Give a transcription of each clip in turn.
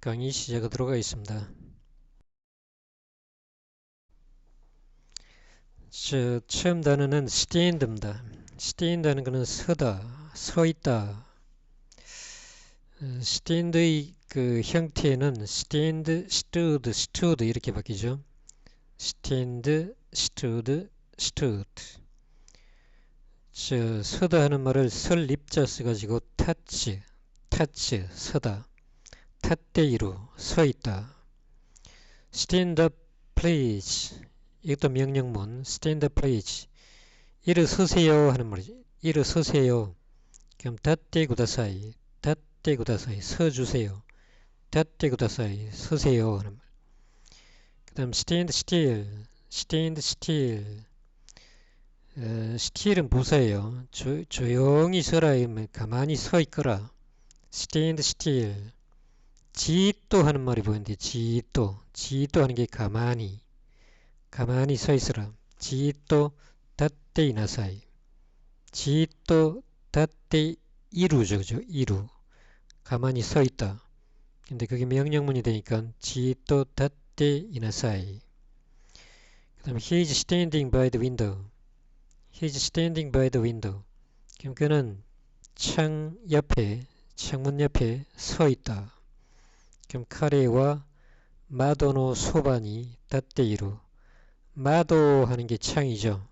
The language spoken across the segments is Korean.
강의 시작하도록 하겠습니다. 저 처음 단어는 stand입니다. stand라는 것은 서다, 서 있다. 어, stand의 그 형태는 stand, stood, stood 이렇게 바뀌죠. stand, stood, stood. 저 서다 하는 말을 설 입자 써가지고 touch, touch, 서다. 탓대이로 서 있다. stand up please. 이것도 명령문 stand up please. 일어서세요 하는 말이지. 일어서세요. 그럼 탓대 구다사이. 탓대 구다사이. 서주세요. 탓대 구다사이. 서세요 하는 말. 그 다음 stand still. stand still. 어, still은 부사예요. 조, 조용히 서라. 가만히 서 있거라. stand still. 지또 하는 말이 보이는데 지또 지또 하는 게 가만히 가만히 서 있으라. 지또 다때 이나사이. 지또 다때 이루죠 그죠? 이루. 가만히 서 있다. 근데 그게 명령문이 되니까 지또 다때 이나사이. 그 다음에 he is standing by the window. He is standing by the window. 그럼 그는 창 옆에 창문 옆에 서 있다 그럼 카레와 마도노 소반이 닷데이루 마도 하는 게 창이죠.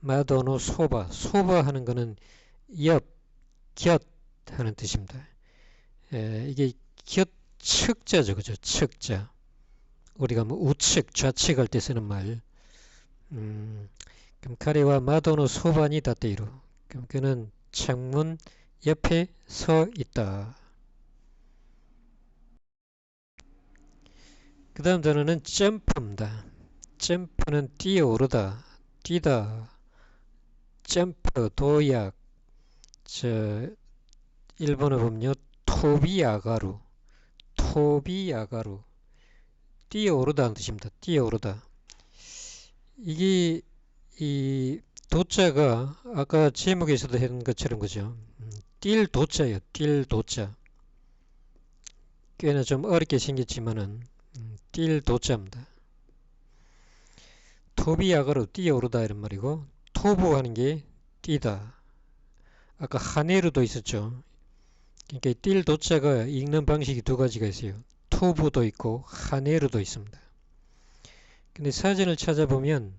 마도노 소바 소바 하는 거는 옆, 곁 하는 뜻입니다. 에, 이게 곁 측자죠. 그죠? 측자. 우리가 뭐 우측, 좌측 할 때 쓰는 말. 음, 그럼 카레와 마도노 소반이 닷데이루 그럼 그는 창문 옆에 서 있다. 그 다음 단어는 점프입니다. 점프는 뛰어오르다, 뛰다, 점프, 도약, 저, 일본어 보면요, 토비아가루, 토비아가루, 뛰어오르다는 뜻입니다. 뛰어오르다. 이게, 이, 도자가, 아까 제목에서도 했던 것처럼 그죠? 음, 뛸 도자예요. 뛸 도자. 꽤나 좀 어렵게 생겼지만은, 뛸 도자입니다. 토비약으로 뛰어오르다 이런 말이고 토부 하는 게 뛰다. 아까 하네르도 있었죠. 그러니까 뛸 도자가 읽는 방식이 두 가지가 있어요. 토부도 있고 하네르도 있습니다. 근데 사전을 찾아보면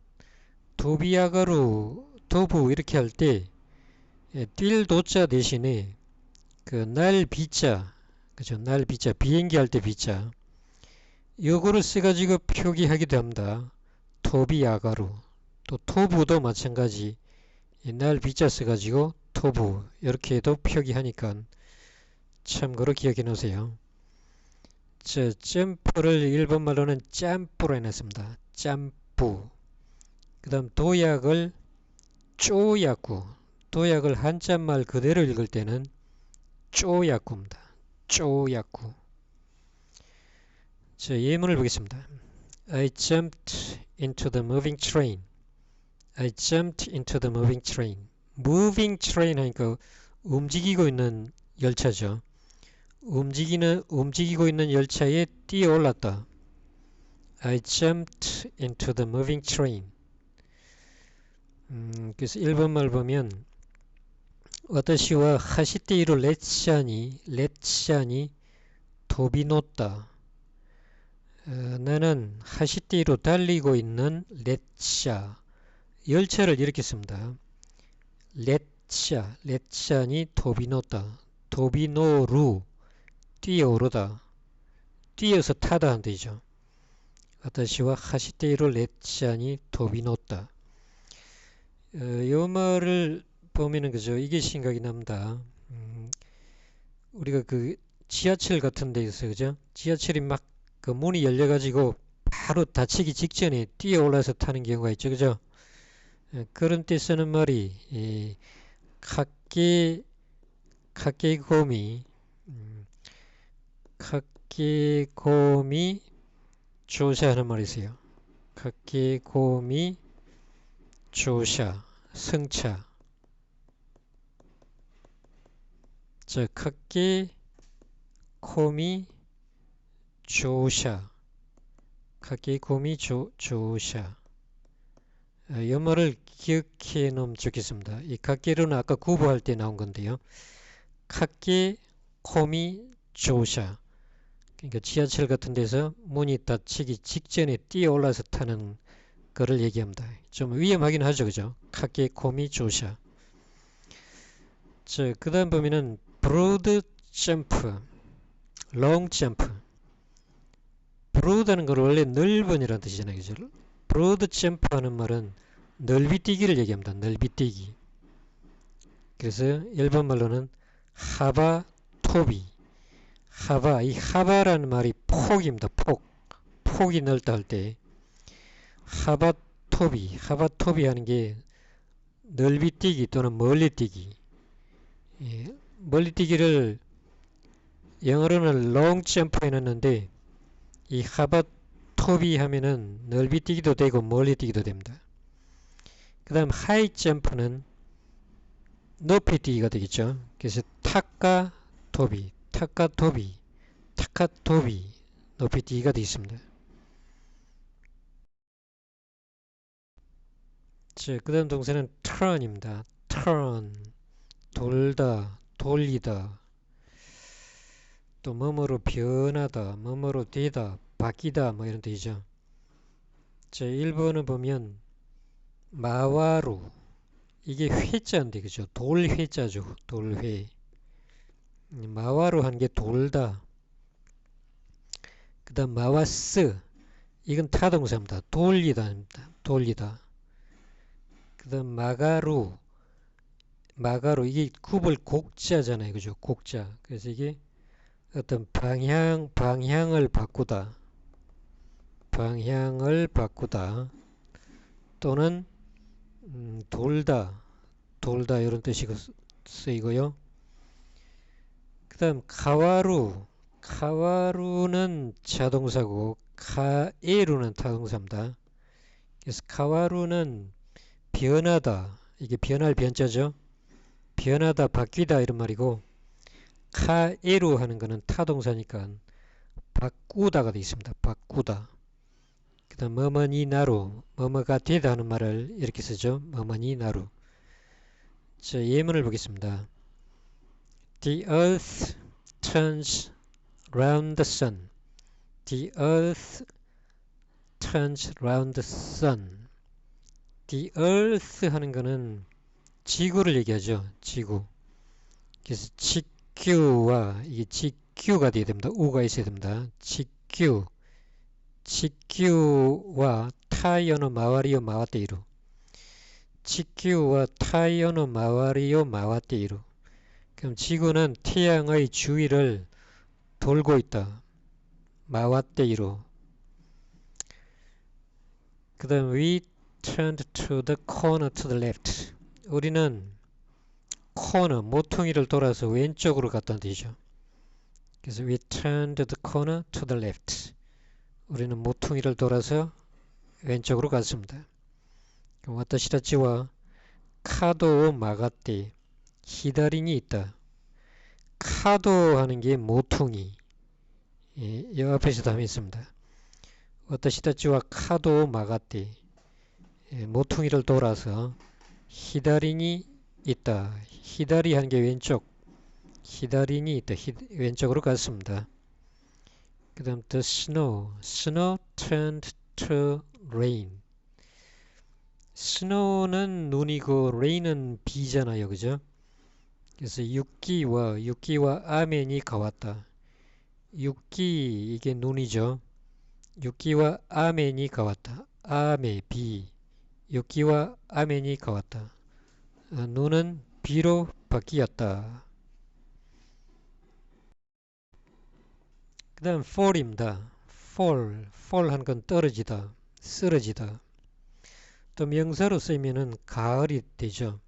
도비야가루 도부 이렇게 할 때 뛸 도자 대신에 그 날 비자 그죠? 날 비자 비행기 할 때 비자 이거를 써가지고 표기하기도 합니다. 토비아가루 또 토부도 마찬가지 옛날 비자 써가지고 토부 이렇게 해도 표기하니까 참고로 기억해 놓으세요. 저 점프를 일본 말로는 짬뿌로 해놨습니다. 짬뿌 그 다음 도약을 쪼약구 도약을 한자말 그대로 읽을 때는 쪼약구입니다. 쪼약구 자, 예문을 보겠습니다. I jumped into the moving train. I jumped into the moving train. moving train 하니까 움직이고 있는 열차죠. 움직이는 움직이고 있는 열차에 뛰어 올랐다. I jumped into the moving train. 음, 그래서 1번말 보면 私は 하시테이로 렛샤니 렛샤니 도비노다. 어, 나는 하시띠로 달리고 있는 렛샤 열차를 이렇게 씁니다. 렛샤 렛샤니 도비노다 도비노루 뛰어오르다 뛰어서 타다 한 뜻이죠. 私は 하시띠로 렛샤니 도비노다 어, 요 말을 보면은 그죠 이게 생각이 납니다. 음, 우리가 그 지하철 같은 데있어 그죠 지하철이 막 그 문이 열려가지고 바로 닫히기 직전에 뛰어 올라서 타는 경우가 있죠. 그죠? 예, 그런 때 쓰는 말이, 이, 카케, 카케고미, 음, 카케고미 조샤하는 말이 있어요. 카케고미 조샤, 승차. 자, 카케, 코미, 조샤 코미 조, 조샤 어, 연말을 기억해 놓으면 좋겠습니다. 이 카키는 아까 구보할 때 나온 건데요. 카키 코미 조샤 그러니까 지하철 같은 데서 문이 닫히기 직전에 뛰어 올라서 타는 거를 얘기합니다. 좀 위험하긴 하죠. 그죠? 카키 코미 조샤 자, 그 다음 보면은 브로드 점프 롱 점프 브로드하는 걸 원래 넓은이라는 뜻이잖아요. 그죠? 브로드 점프 하는 말은 넓이 뛰기를 얘기합니다. 넓이 뛰기. 그래서 일본 말로는 하바 토비. 하바, 이 하바라는 말이 폭입니다. 폭. 폭이 넓다 할 때. 하바 토비. 하바 토비 하는 게 넓이 뛰기 또는 멀리 뛰기. 예, 멀리 뛰기를 영어로는 롱 점프 해놨는데 이 하바 토비 하면은 넓이 뛰기도 되고 멀리 뛰기도 됩니다. 그 다음 하이 점프는 높이 뛰기가 되겠죠. 그래서 타카 토비, 타카 토비, 타카 토비 높이 뛰기가 되어 있습니다. 자, 그 다음 동사는 turn입니다. turn, 돌다, 돌리다, 또 뭐뭐로 변하다, 뭐뭐로 되다, 바뀌다 뭐 이런 뜻이죠. 자, 1번을 보면 마와루 이게 회자인데 그죠? 돌회자죠. 돌회. 마와루 한 게 돌다. 그 다음 마와스 이건 타동사입니다. 돌리다입니다. 돌리다. 그 다음 마가루 마가루 이게 굽을 곡자잖아요. 그죠? 곡자. 그래서 이게 어떤 방향 방향을 바꾸다. 방향을 바꾸다. 또는 음, 돌다, 돌다 이런 뜻이 쓰이고요. 그 다음 카와루, 카와루는 자동사고 카에루는 타동사입니다. 그래서 카와루는 변하다, 이게 변할 변자죠. 변하다, 바뀌다 이런 말이고 카에루 하는 거는 타동사니까 바꾸다가 되어 있습니다. 바꾸다. 그 다음 뭐뭐니 나루 뭐뭐가 되다 하는 말을 이렇게 쓰죠. 뭐뭐니 나루 자 예문을 보겠습니다. The earth turns round the sun. The earth turns round the sun. The earth 하는 거는 지구를 얘기하죠. 지구. 그래서 지 구와 이게 지구가 되어야 됩니다. 우가 있어야 됩니다. 지구. 지큐와 타이어노 마와리오 마와테이루 지큐와 타이어노 마와리오 마와테이루 그럼 지구는 태양의 주위를 돌고 있다. 마와테이루 그 다음 we turned to the corner to the left 우리는 코너 모퉁이를 돌아서 왼쪽으로 갔다는 뜻이죠. 그래서 we turned the corner to the left 우리는 모퉁이를 돌아서 왼쪽으로 갔습니다. 와타시다치와 카도 마가떼 히다린이 있다. 카도 하는 게 모퉁이 예, 여 앞에서도 하면 있습니다. 와타시다치와 카도 마가떼 예, 모퉁이를 돌아서 히다린이 있다. 히다리 하는 게 왼쪽 히다린이 있다. 히, 왼쪽으로 갔습니다. 그 다음 the snow. snow turned to rain. snow는 눈이고 rain은 비잖아요. 그죠? 그래서 육기와 육기와 아멘이 가왔다. 육기 이게 눈이죠. 육기와 아멘이 가왔다. 아메 비 육기와 아멘이 가왔다. 아, 눈은 비로 바뀌었다. 그 다음 fall입니다. fall, fall 한건 떨어지다, 쓰러지다. 또 명사로 쓰이면은 가을이 되죠.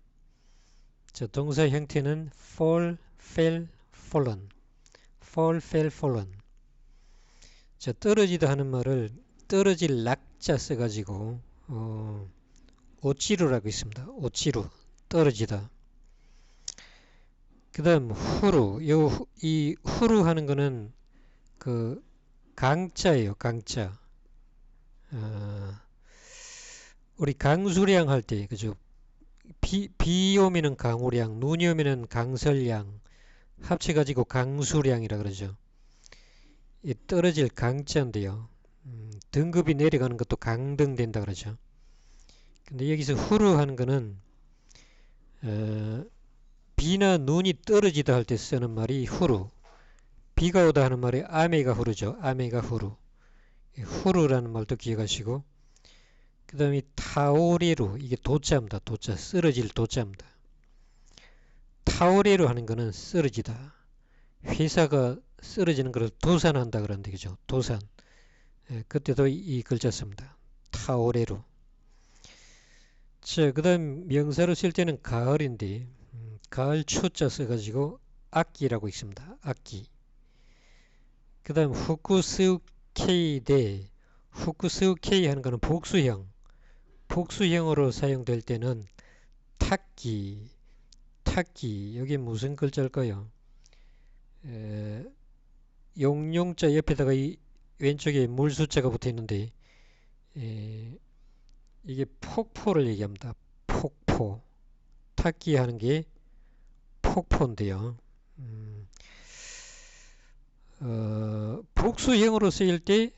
자, 동사 형태는 fall, fell, fallen. fall, fell, fallen. 자, 떨어지다 하는 말을 떨어질 낙자 써가지고 어, 오치루라고 있습니다. 오치루, 떨어지다. 그 다음 후루, 요, 이 후루 하는 거는 그 강자예요. 강자. 어, 우리 강수량 할 때 그죠? 비, 비 오면은 강우량, 눈이 오면은 강설량 합쳐 가지고 강수량이라 그러죠. 이 떨어질 강자인데요. 음, 등급이 내려가는 것도 강등 된다 그러죠. 근데 여기서 후루 하는 거는 어, 비나 눈이 떨어지다 할 때 쓰는 말이 후루 비가 오다 하는 말이 아메가 후루죠. 아메가 후루 후루라는 말도 기억하시고 그 다음에 타오리루 이게 도자입니다. 도자 쓰러질 도자입니다. 타오리루 하는 거는 쓰러지다. 회사가 쓰러지는 것을 도산한다 그러는데 그죠? 도산 예, 그때도 이, 이 글자 씁니다. 타오레루 자, 그 다음 명사로 쓸 때는 가을인데 음, 가을 초자 써가지고 악기라고 있습니다. 악기 그 다음 후쿠스케이 대 후쿠스케이 하는 거는 복수형 복수형으로 사용될 때는 탁기 탁기 여기 무슨 글자일까요? 에, 용용자 옆에다가 이 왼쪽에 물 숫자가 붙어 있는데 에, 이게 폭포를 얘기합니다. 폭포. 탁기 하는 게 폭포인데요. 음, 어, 복수형으로 쓰일 때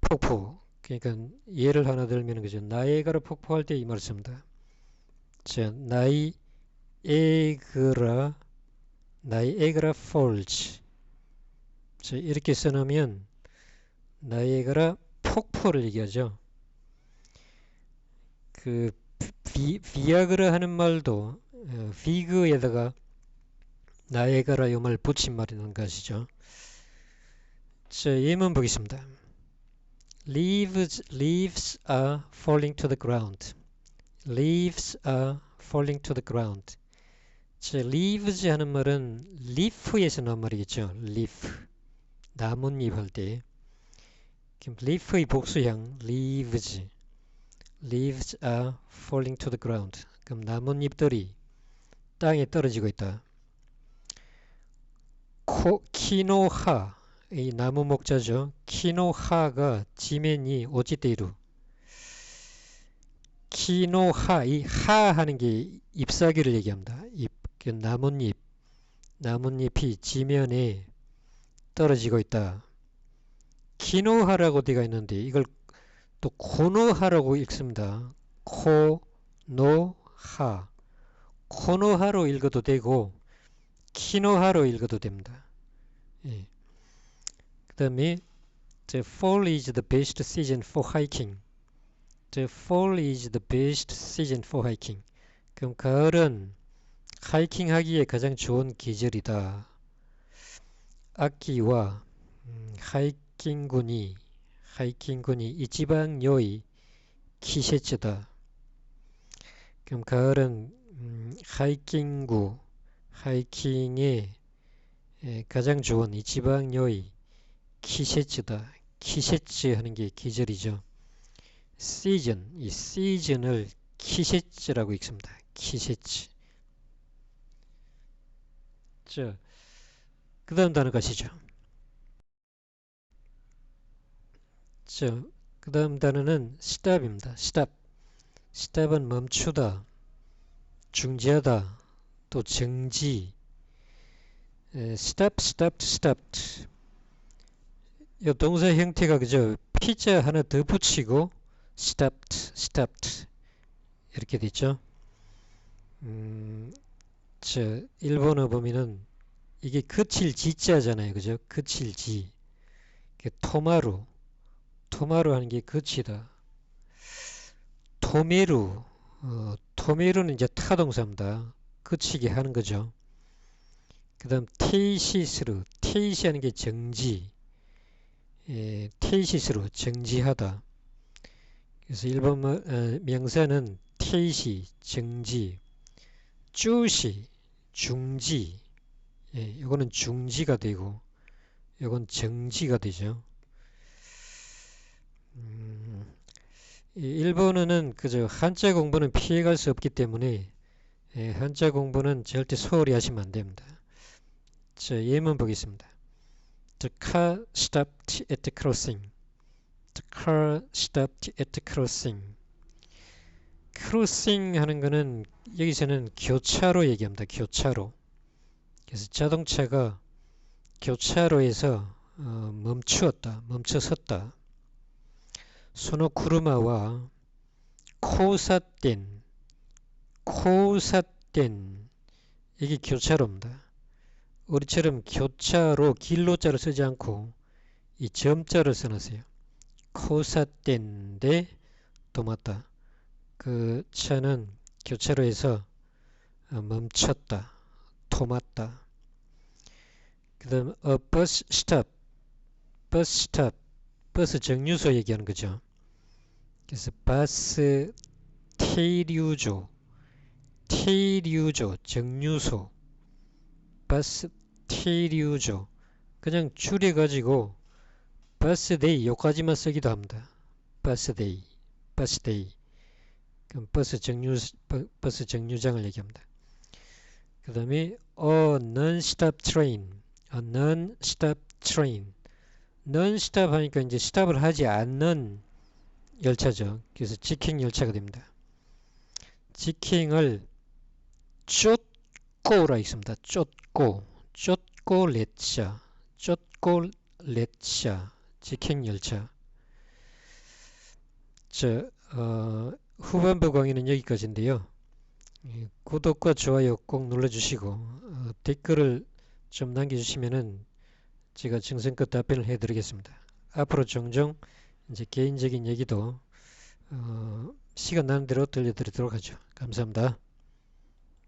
폭포. 그러니까 예를 하나 들면 그죠. 나이에가라 폭포할 때 이 말을 씁니다. 자, 나이에그라 나이에그라 폴즈. 자, 이렇게 써놓으면 나이에가라 폭포를 얘기하죠. 그 비, 비아그라 하는 말도 어, 비그에다가 나에가라 이말 붙인 말이라는 것이죠. 자, 예문 보겠습니다. Leaves, leaves are falling to the ground. Leaves are falling to the ground. 자, leaves 하는 말은 leaf에서 나온 말이겠죠. leaf. 나뭇잎 할 때. leaf의 복수형 leaves. Leaves are falling to the ground. 그럼 나뭇잎들이 땅에 떨어지고 있다. 코, 키노하 이 나무 목자죠. 키노하가 지면이 오지대루 키노하 이 하 하는 게 잎사귀를 얘기합니다. 잎, 그 나뭇잎 나뭇잎이 지면에 떨어지고 있다. 키노하라고 되어 있는데 이걸 또 코노하라고 읽습니다. 코노하 코노하로 읽어도 되고 키노하로 읽어도 됩니다. 예. 그 다음에 fall is the best season for hiking. The fall is the best season for hiking. 그럼 가을은 하이킹 하기에 가장 좋은 계절이다. 악기와 음, 하이킹군이 하이킹군이 이지방 요이 키세츠다. 그럼 가을은 음, 하이킹구 하이킹에 에, 가장 좋은 이지방 요이 키세츠다. 키세츠 하는 게 계절이죠. 시즌 이 시즌을 키세츠라고 읽습니다. 키세츠. 자, 그 다음 단어 가시죠. 자, 그 다음 단어는 stop입니다. stop. stop은 멈추다, 중지하다, 또 정지. 에, stop, stopped, stopped. 이 동사 형태가 그죠? 피자 하나 더 붙이고 stopped, stopped 이렇게 됐죠. 음, 저 일본어 보면은 이게 그칠 지자잖아요, 그죠? 그칠 지. 토마루, 토마루 하는 게 그치다. 토메루, 어, 토메루는 이제 타동사입니다. 그치게 하는 거죠. 그 다음 테이시스루, 테이시 하는 게 정지, 예, 테이시스루, 정지하다. 그래서 일본 어, 명사는 테이시, 정지, 쭈시, 중지, 예, 이거는 중지가 되고, 이건 정지가 되죠. 일본어는 그저 한자 공부는 피해갈 수 없기 때문에 예, 한자 공부는 절대 소홀히 하시면 안 됩니다. 자, 예문 보겠습니다. The car stopped at the crossing. The car stopped at the crossing. 크로싱 하는 거는 여기서는 교차로 얘기합니다. 교차로. 그래서 자동차가 교차로에서 어, 멈추었다. 멈춰섰다. 소노쿠르마와 코사땐 코사땐 이게 교차로입니다. 우리처럼 교차로 길로자를 쓰지 않고 이 점자를 써놨어요. 코사땐데 도맞다. 그 차는 교차로에서 어, 멈췄다. 토맞다. 그 다음 a bus stop. bus. 버스 정류소 얘기하는 거죠. 그래서 버스 태류조 태류조 정류소 버스 태류조 그냥 줄여가지고 버스데이 요까지만 쓰기도 합니다. 버스데이 버스데이 그럼 버스 정류 버스 정류장을 얘기합니다. 그 다음에 a non-stop train a non-stop train non-stop 하니까 이제 스탑을 하지 않는 열차죠. 그래서 지킹 열차가 됩니다. 지킹을 쫓고라 있습니다. 쫓고 쫓고 렛차 쫓고 렛차 직행 열차 저 어, 후반부 강의는 여기까지인데요. 구독과 좋아요 꼭 눌러주시고 어, 댓글을 좀 남겨주시면은 제가 정성껏 답변을 해드리겠습니다. 앞으로 종종 이제 개인적인 얘기도 어, 시간 나는 대로 들려드리도록 하죠. 감사합니다.